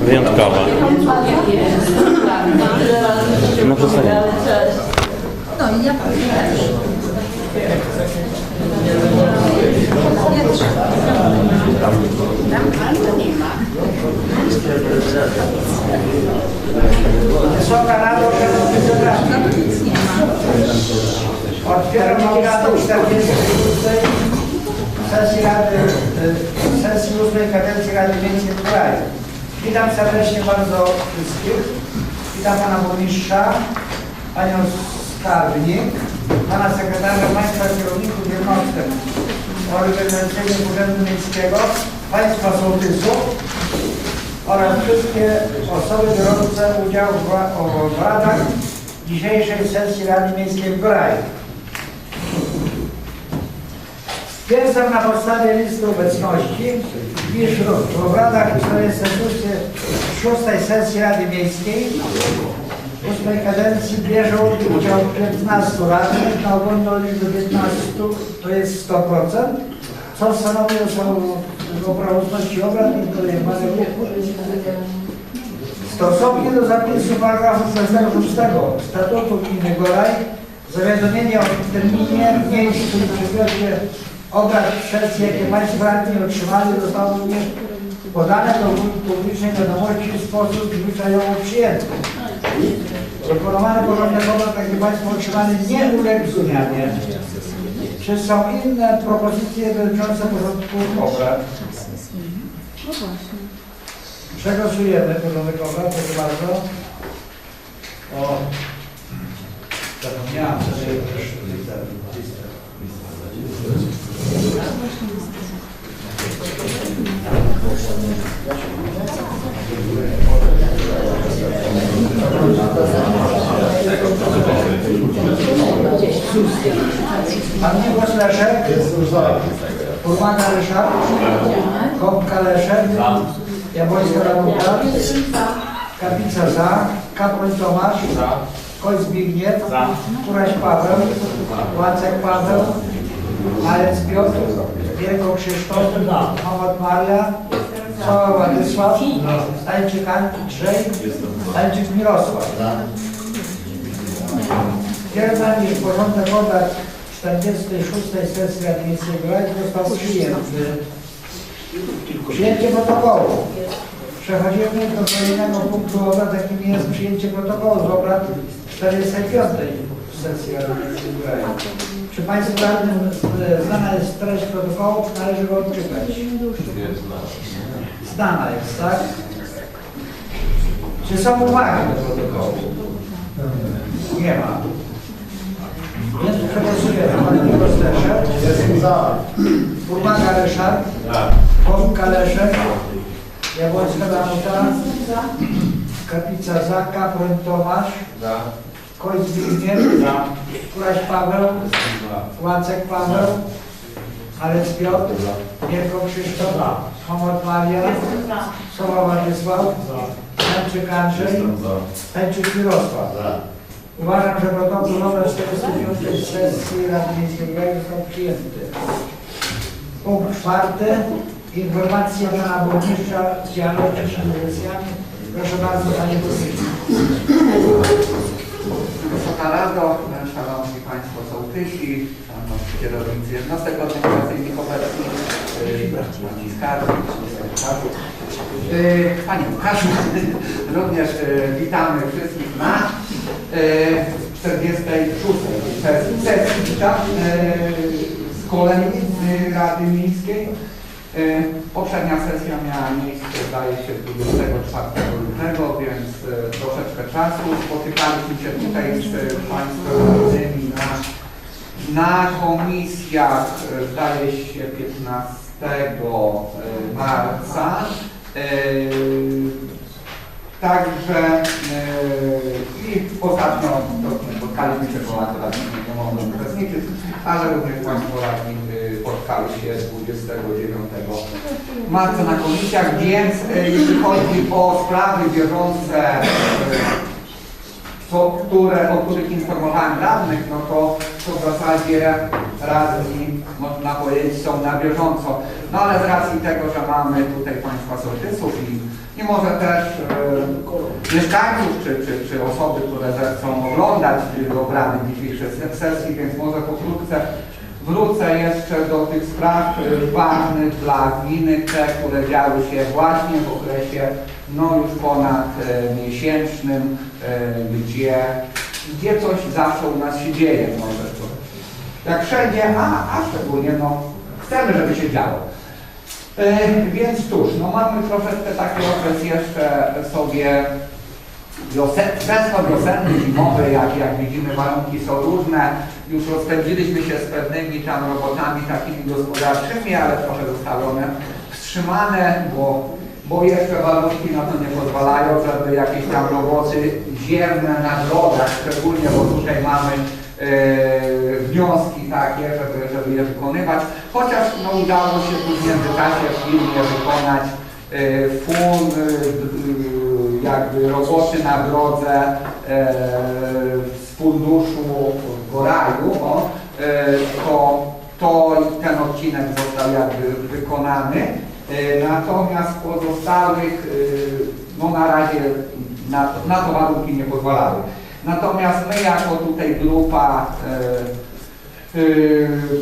Wyjątkowa. No to sobie. No i ja też. Wysoka Rado, Zebrani. No to nic nie ma. Otwieram obrady 46. sesji Rady, y, sesji 8 kadencji Rady Miejskiej w kraju. Witam serdecznie bardzo wszystkich. Witam Pana Burmistrza, Panią Skarbnik, Pana Sekretarza Państwa Kierowników Jednostek Organizacyjnych Urzędu Miejskiego, Państwa Sołtysów oraz wszystkie osoby biorące udział w wa- o- w radach dzisiejszej sesji Rady Miejskiej w Graju. Stwierdzam na podstawie listy obecności, iż w obradach 46 sesji Rady Miejskiej 8 kadencji bierze udział 15 radnych na ogólną liczbę 15 to jest 100%, co stanowi o prawomocności obrad i podejmowanych ruchów. Stosownie do zapisu paragrafu 46 Statutu Gminy Goraj zawiadomienie o terminie, miejscu i przedmiocie obrad sesji, jakie Państwo radni otrzymali, zostało również podane do publicznej wiadomości w sposób zwyczajowo przyjęty. Proponowany porządek obrad, jaki Państwo otrzymali, nie uległ zmianie. Czy są inne propozycje dotyczące porządku obrad? Przegłosujemy porządek obrad, proszę bardzo. O, zapomniałem, że sobie też listę. Pan Miłosz Leszek. Urmana Ryszard. Kopka Leszek. Jabłońska Danuta. Kapica za. Kapłyn Tomasz. Koń Zbigniew. Kuraś Paweł. Łacek Paweł. Malec Piotr. Wielko Krzysztof. Małat Maria. Cała Władysław. Stańczyk Andrzej. Stańczyk Mirosław. Stwierdzam, iż porządek obrad 46 sesji Miejskiej Rady został przyjęty. Przyjęcie protokołu. Przechodzimy do kolejnego punktu obrad, jakim jest przyjęcie protokołu z obrad 45 Miejskiej Rady. Czy Państwu radnym znana jest treść protokołu, czy należy go odczytać? Znana jest, tak? Czy są uwagi do protokołu? Nie ma. Więc przegłosujemy. Pan Leszek. Jestem za. Urmaga Ryszard. Komka Leszek. Jabłońska Danuta. Kapica za. Kapłyn Tomasz. Koń Zbigniew. Kuraś Paweł. Łacek Paweł. Malec Piotr. Wielko Krzysztof. Homot Maria. Sowa Władysław. Stańczyk Andrzej. Stańczyk Mirosław. Uważam, że protokół numer 45 sesji Rady Miejskiej został przyjęty. Punkt czwarty. Informacja pana burmistrza z działalności z sesjami. Proszę bardzo, panie burmistrzu. Wysoka Rado, Szanowni Państwo Sołtysi, Szanowni Kierownicy Jednostek Organizacyjnych Obecni, yy, Pani Skarbnik, Yy, Panie Łukaszu, również yy, witamy wszystkich na yy, 46. sesji sesji witam, yy, z yy, Rady Miejskiej. Yy, Poprzednia sesja miała miejsce, zdaje się, 24 lutego, więc yy, troszeczkę czasu. Spotykaliśmy się tutaj z Państwem na, na komisjach, zdaje się, 15 yy, marca. Także i ostatnio spotkaliśmy się, bo akurat nie mogłem uczestniczyć, ale również Państwo radni spotkali się 29 marca na komisjach, więc yy, jeśli chodzi o sprawy bieżące, yy, co, które, o których informowałem radnych, no to, to w zasadzie radni, można powiedzieć, są na bieżąco. No ale z racji tego, że mamy tutaj Państwa sołtysów i, i może też e, mieszkańców, czy, czy, czy osoby, które zechcą oglądać e, obrady dzisiejszej sesji, więc może pokrótce wrócę jeszcze do tych spraw e, ważnych dla gminy, te, które działy się właśnie w okresie no już ponad e, miesięcznym, e, gdzie, gdzie coś zawsze u nas się dzieje, może to jak wszędzie, a, a szczególnie no, chcemy, żeby się działo. Więc cóż, no mamy troszeczkę taki okres jeszcze sobie wiosen, wiosenny, zimowy, jak, jak widzimy warunki są różne. Już rozpędziliśmy się z pewnymi tam robotami takimi gospodarczymi, ale trochę zostały one wstrzymane, bo, bo jeszcze warunki na to nie pozwalają, żeby jakieś tam roboty ziemne na drogach, szczególnie, bo tutaj mamy e, wnioski takie, żeby, żeby je wykonywać. Chociaż no, udało się tu w międzyczasie w firmie wykonać e, full e, jakby roboty na drodze z funduszu Goraju, e, to, to ten odcinek został jakby wykonany. E, Natomiast pozostałych, e, no na razie na, na to warunki nie pozwalały. Natomiast my jako tutaj grupa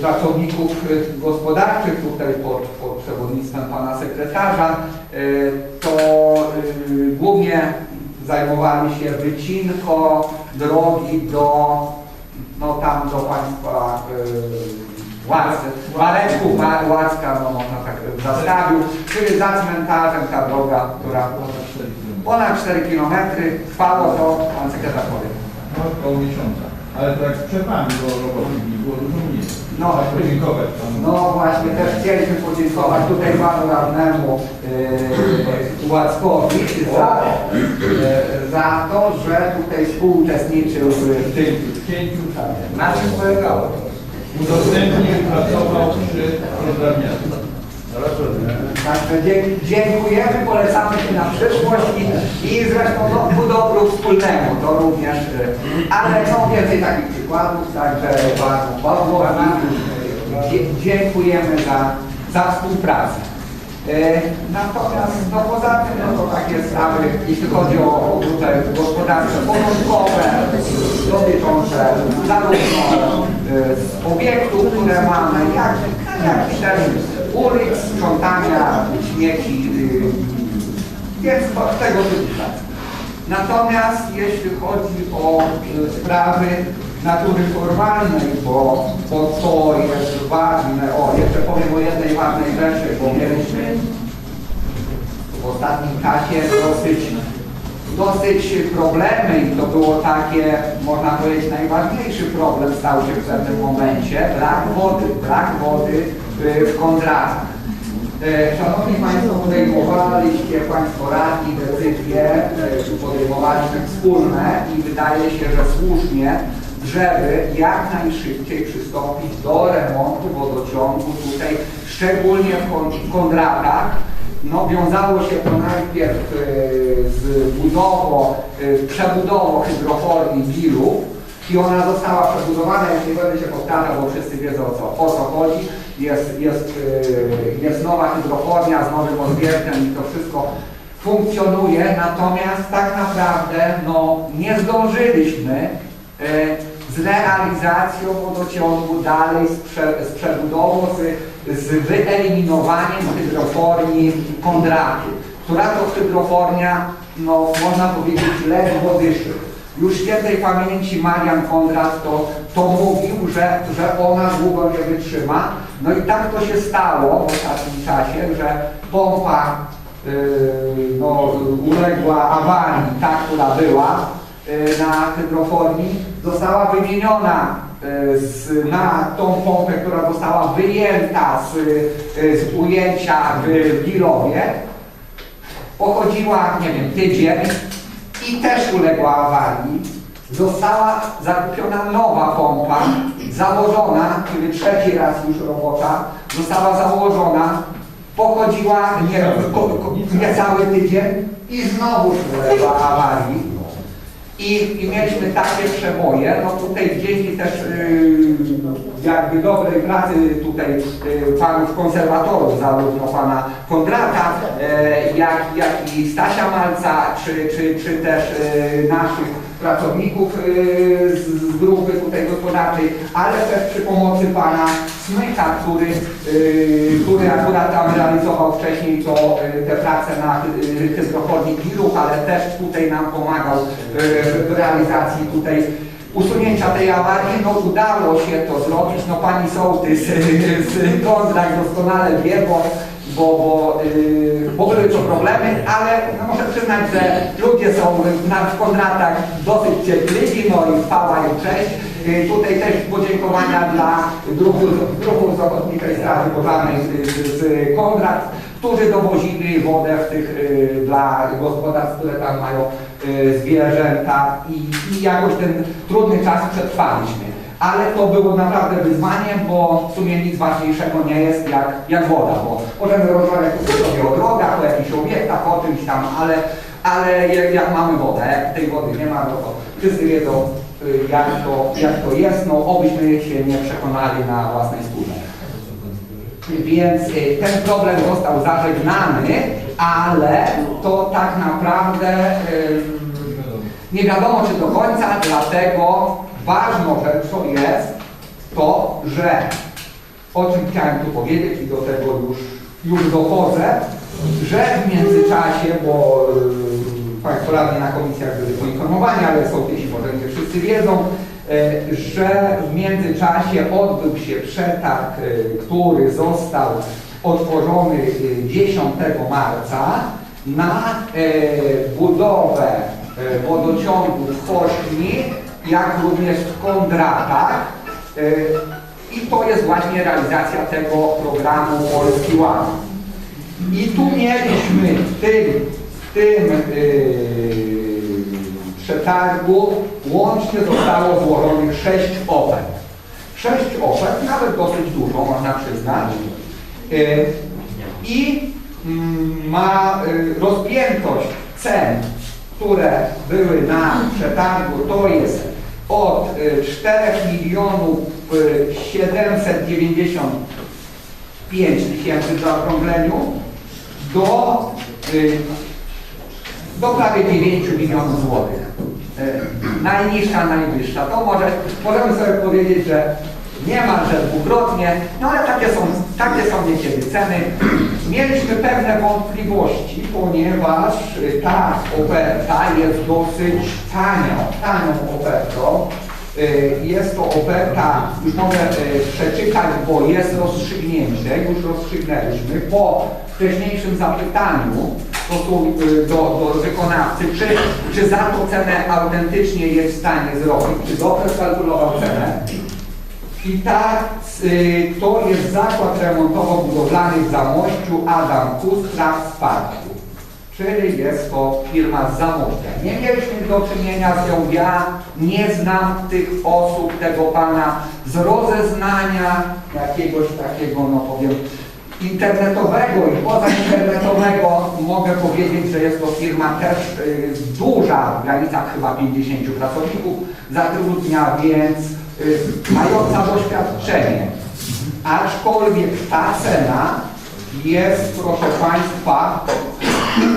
pracowników gospodarczych tutaj pod, pod przewodnictwem pana sekretarza, to głównie zajmowali się wycinką drogi do, no tam do państwa e, Łacy, Mareczków, Ma- Łacka, no można tak w zastawiu, czyli za cmentarzem ta droga, która ponad 4 km trwało to, pan sekretarz powie. No, około miesiąca. Ale tak z przerwami, bo roboty nie było dużo mniej. No. Tak podziękować panu. No właśnie, też chcieliśmy podziękować tutaj panu radnemu yy, Łackowi za, yy, za to, że tutaj współuczestniczył w tym. Pięciu Na czym polegało? udostępnił, pracował przy Także dziękujemy, polecamy się na przyszłość i, i zresztą do, ku dobru wspólnemu, to również, y, ale no więcej takich przykładów, także panu Pawłowi y, dziękujemy za, za współpracę. Y, Natomiast no poza tym no to takie sprawy, jeśli chodzi o, tutaj gospodarcze, porządkowe, dotyczące zarówno z obiektów, które mamy, jak, jak i też ulic, sprzątania śmieci, y, więc tego typu. Natomiast jeśli chodzi o y, sprawy natury formalnej, bo, bo to jest ważne, o jeszcze powiem o jednej ważnej rzeczy, bo mieliśmy w ostatnim czasie dosyć, dosyć problemy i to było takie, można powiedzieć, najważniejszy problem stał się w pewnym momencie, brak wody, brak wody y, w Kondratach. E, Szanowni Państwo, podejmowaliście Państwo radni decyzje, e, podejmowaliśmy wspólne i wydaje się, że słusznie, żeby jak najszybciej przystąpić do remontu wodociągu tutaj, szczególnie w Kon- w Kondratach. No, wiązało się to najpierw e, z budową, e, przebudową hydroforni Wilów i ona została przebudowana, już nie będę się powtarzał, bo wszyscy wiedzą o co, o co chodzi. Jest, jest, e, jest nowa hydrofornia z nowym odwiertem i to wszystko funkcjonuje, natomiast tak naprawdę no, nie zdążyliśmy z realizacją wodociągu dalej, z, prze, z przebudową, z, z wyeliminowaniem hydroforni Kondratu, która to hydrofornia, no można powiedzieć, ledwo dyszy. Już świętej pamięci Marian Kondrat to, to mówił, że, że ona długo nie wytrzyma. No i tak to się stało w ostatnim czasie, że pompa yy, no, uległa awarii, ta, która była yy, na hydroforni, została wymieniona yy, z, na tą pompę, która została wyjęta z, yy, z ujęcia w Gilowie. Pochodziła, nie wiem, tydzień i też uległa awarii. Została zakupiona nowa pompa, założona, czyli trzeci raz już robocza, została założona, pochodziła nie, ko, ko, niecały tydzień i znowu uległa awarii. I, I mieliśmy takie przeboje, no tutaj dzięki też yy, jakby dobrej pracy tutaj yy, panów konserwatorów, zarówno pana Kondrata, yy, jak, jak i Stasia Malca, czy, czy, czy też yy, naszych pracowników yy, z, grupy tutaj gospodarczej, ale też przy pomocy pana Smyka, który, yy, który akurat tam realizował wcześniej to, yy, te prace na hydrochodnik Wiluch, ale też tutaj nam pomagał w realizacji tutaj usunięcia tej awarii. No udało się to zrobić, no pani sołtys z Kondrak doskonale wie, bo bo, bo, yy, bo były to problemy, ale no, muszę przyznać, że ludzie są w kontratach dosyć cierpliwi, no i chwała im cześć. Yy, tutaj też podziękowania dla druhu, druhu z Straży Pożarnej z, z, kontrakt, którzy dowozili wodę w tych, yy, dla gospodarstw, które tam mają zwierzęta i, i jakoś ten trudny czas przetrwaliśmy ale to było naprawdę wyzwaniem, bo w sumie nic ważniejszego nie jest jak, jak woda, bo możemy rozmawiać sobie o drogach, o jakichś obiektach, o czymś tam, ale, ale jak, mamy wodę, jak tej wody nie ma, no to wszyscy wiedzą y, jak to, jak to jest, no obyśmy się nie przekonali na własnej skórze. Więc y, ten problem został zażegnany, ale to tak naprawdę y, nie wiadomo czy do końca, dlatego ważną rzeczą jest to, że o czym chciałem tu powiedzieć i do tego już, już dochodzę, że w międzyczasie, bo yy, Państwo radni na komisjach byli poinformowani, ale sołtysi może nie wszyscy wiedzą, yy, że w międzyczasie odbył się przetarg, yy, który został otworzony yy, 10 marca na yy, budowę yy, wodociągu w Chośni jak również w kontratach. Y, I to jest właśnie realizacja tego programu Polski Ład. I tu mieliśmy w tym, w tym yy, przetargu łącznie zostało złożonych sześć ofert. Sześć ofert, nawet dosyć dużo, można przyznać. Yy, I mm, ma yy, rozpiętość cen, które były na przetargu, to jest od y, 4 milionów y, 795 tysięcy w zaokrągleniu do, y, do prawie 9 milionów złotych. Y, Najniższa, najwyższa. To może, możemy sobie powiedzieć, że niemalże dwukrotnie, no ale takie są, takie są niekiedy ceny. Mieliśmy pewne wątpliwości, ponieważ ta oferta jest dosyć tanią, tanią ofertą. Y, Jest to oferta, już mogę y, przeczytać, bo jest rozstrzygnięcie, już rozstrzygnęliśmy po wcześniejszym zapytaniu y, do, do wykonawcy, czy, czy za tą cenę autentycznie jest w stanie zrobić, czy dobrze skalkulował cenę. I tak, y, to jest zakład remontowo-budowlany w Zamościu Adam Kustra w Sparku. Czyli jest to firma z Zamościa. Nie mieliśmy do czynienia z nią, ja nie znam tych osób, tego pana z rozeznania jakiegoś takiego, no powiem, internetowego i pozainternetowego mogę powiedzieć, że jest to firma też y, duża, w granicach chyba 50 pracowników zatrudnia, więc mająca doświadczenie. Aczkolwiek ta cena jest, proszę Państwa,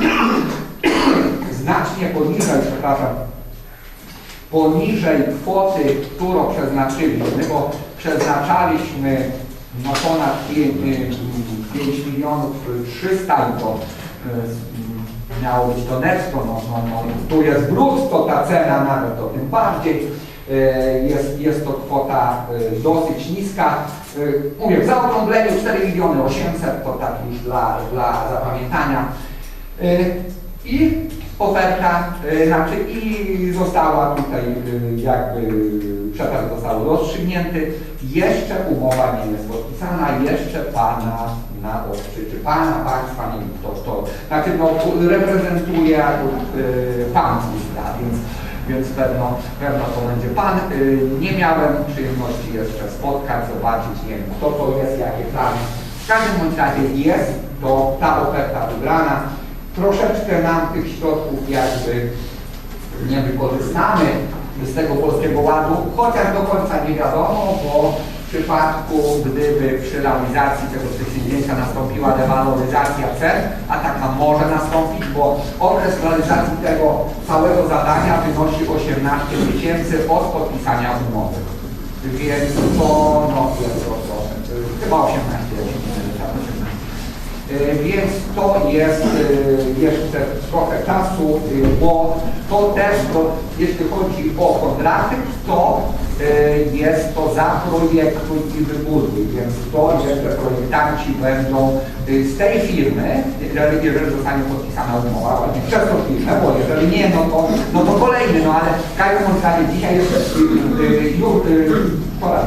znacznie poniżej, przepraszam, poniżej kwoty, którą przeznaczyliśmy, bo przeznaczaliśmy no ponad 5, 5 milionów 300 i to y, miało być to netto, no, no, no, tu jest brutto ta cena nawet to tym bardziej. Y, Jest, jest to kwota y, dosyć niska. Y, Mówię, w zaokrągleniu 4 miliony 800 to tak już dla, dla zapamiętania. I oferta, znaczy i została tutaj jakby przetarg został rozstrzygnięty. Jeszcze umowa nie jest podpisana, jeszcze pana na oczy, czy pana, państwa, nie wiem kto to, znaczy no reprezentuje akurat pan więc więc pewno, pewno to będzie Pan. Y, Nie miałem przyjemności jeszcze spotkać, zobaczyć, nie wiem, kto to jest, jakie plany. W każdym razie jest to ta oferta wybrana. Troszeczkę nam tych środków jakby nie wykorzystamy z tego Polskiego Ładu, chociaż do końca nie wiadomo, bo w przypadku, gdyby przy realizacji tego przedsięwzięcia nastąpiła rewaloryzacja cen, a taka może nastąpić, bo okres realizacji tego całego zadania wynosi 18 miesięcy od podpisania umowy. Więc to, no, chyba 18 miesięcy, tak, 18. Y, Więc to jest y, jeszcze trochę czasu, y, bo to też, bo jeśli chodzi o kontrakty, to y, jest to zaprojektuj i wybuduj, więc to jeszcze projektanci będą y, z tej firmy, jeżeli, jeżeli zostanie podpisana umowa, właśnie przez tą firmę, bo jeżeli nie, no to, no to kolejny, no ale bądź razie dzisiaj jest y, już, wczoraj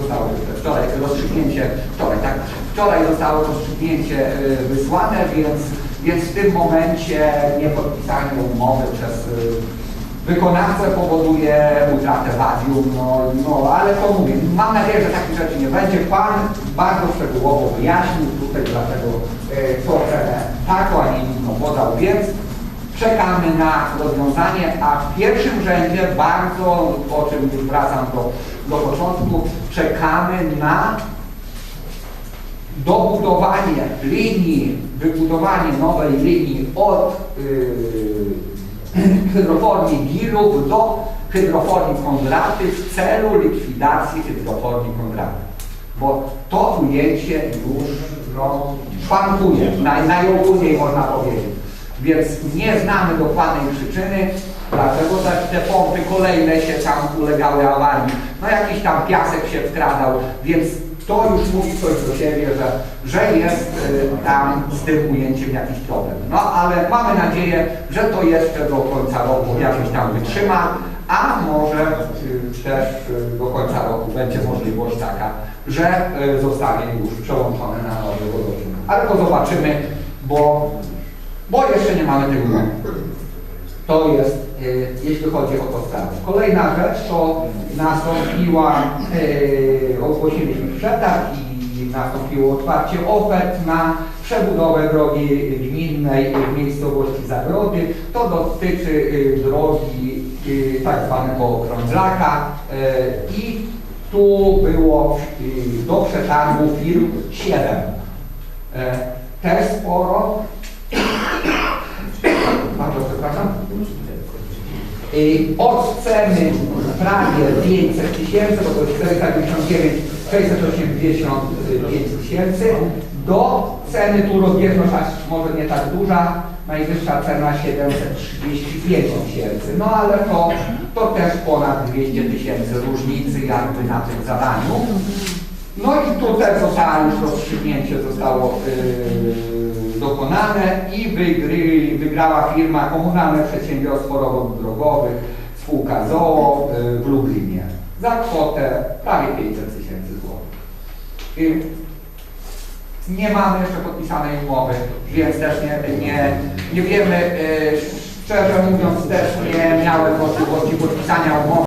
zostało wczoraj rozstrzygnięcie, wczoraj, tak? Wczoraj zostało rozstrzygnięcie wysłane, więc, więc w tym momencie niepodpisanie umowy przez wykonawcę powoduje utratę wadium, no, no ale to mówię, mam nadzieję, że takich rzeczy nie będzie. Pan bardzo szczegółowo wyjaśnił tutaj, dlaczego y, tą cenę taką, a nie inną podał, więc czekamy na rozwiązanie, a w pierwszym rzędzie bardzo, o czym już wracam do, do początku, czekamy na dobudowanie linii, wybudowanie nowej linii od yy, hydroforni Girów do hydroforni Kondraty w celu likwidacji hydroforni Kondraty. Bo to ujęcie już no, szwankuje, naj, najogólniej można powiedzieć. Więc nie znamy dokładnej przyczyny, dlaczego te, te pompy kolejne się tam ulegały awarii. No jakiś tam piasek się wkradał, więc to już mówi coś do siebie, że, że jest y, tam z tym ujęciem jakiś problem. No ale mamy nadzieję, że to jeszcze do końca roku jakoś tam wytrzyma, a może y, też y, do końca roku będzie możliwość taka, że zostanie już przełączone na nowy wodorzyn. Ale to zobaczymy, bo, bo jeszcze nie mamy tego. To jest, jeśli chodzi o to sprawę. Kolejna rzecz to nastąpiła, y, ogłosiliśmy przetarg i nastąpiło otwarcie ofert na przebudowę drogi gminnej w miejscowości Zagrody. To dotyczy y, drogi tak zwanego krążaka y, i tu było do przetargu firm 7. E, Też sporo, bardzo przepraszam. I od ceny prawie 500 tysięcy, bo to jest 499, 685 tysięcy, do ceny tu rozbieżność może nie tak duża, najwyższa cena 735 tysięcy. No ale to, to też ponad 200 tysięcy różnicy jakby na tym zadaniu. No i tutaj zostało już rozstrzygnięcie zostało yy, dokonane i wygry, wygrała firma Komunalne Przedsiębiorstwo Robót Drogowych, spółka ZOO yy, w Lublinie za kwotę prawie 500 tysięcy złotych. Nie mamy jeszcze podpisanej umowy, więc też nie, nie, nie wiemy, yy, szczerze mówiąc też nie miałem możliwości podpisania umowy.